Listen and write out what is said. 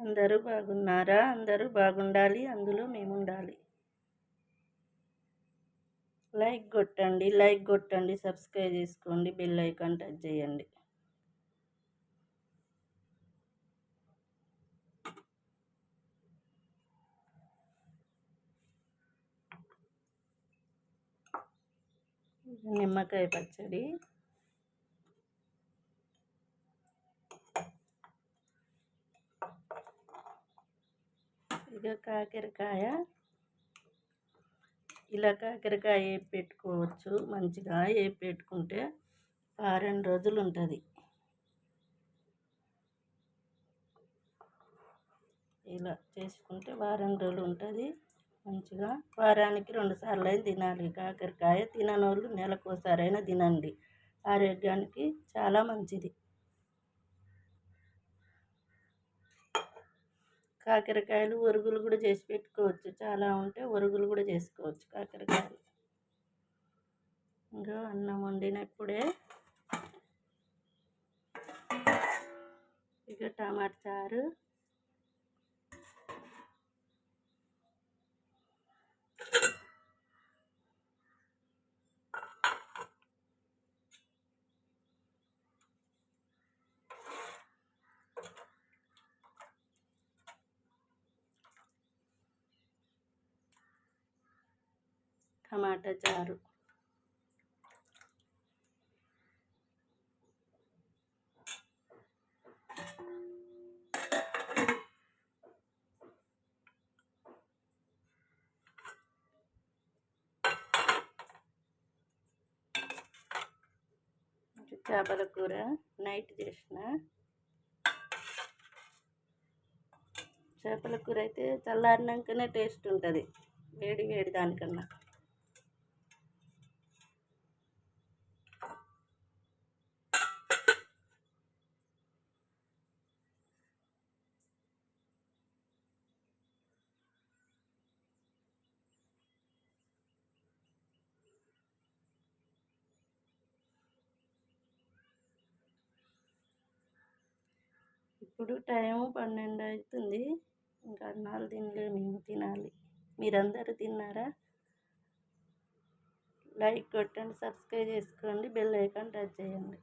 అందరూ బాగున్నారా? అందరూ బాగుండాలి అందులో మేము ఉండాలి లైక్ కొట్టండి లైక్ కొట్టండి సబ్స్క్రైబ్ చేసుకోండి బెల్ ఐకాన్ టచ్ చేయండి. నిమ్మకాయ పచ్చడి. ఇక కాకరకాయ. ఇలా కాకరకాయ వేపి పెట్టుకోవచ్చు. మంచిగా వేపి పెట్టుకుంటే వారం రోజులు ఉంటుంది. ఇలా చేసుకుంటే వారం రోజులు ఉంటుంది. మంచిగా వారానికి రెండు సార్లు అయినా తినాలి. కాకరకాయ తినని వాళ్ళు నెలకోసారైనా తినండి. ఆరోగ్యానికి చాలా మంచిది. కాకరకాయలు ఒరుగులు కూడా చేసి పెట్టుకోవచ్చు. చాలా ఉంటే ఒరుగులు కూడా చేసుకోవచ్చు కాకరకాయలు. ఇంకా అన్నం వండినప్పుడే ఇక టమాటా చారు టమాటా చారు చేపల కూర నైట్ చేసిన. చేపల కూర అయితే చల్లారినాకనే టేస్ట్ ఉంటుంది. వేడి వేడి దానికన్నా. ఇప్పుడు టైం పన్నెండు అవుతుంది ఇంకా అన్నాలు తినలే మేము తినాలి. మీరందరూ తిన్నారా? లైక్ కొట్టండి సబ్స్క్రైబ్ చేసుకోండి బెల్ ఐకాన్ టచ్ చేయండి.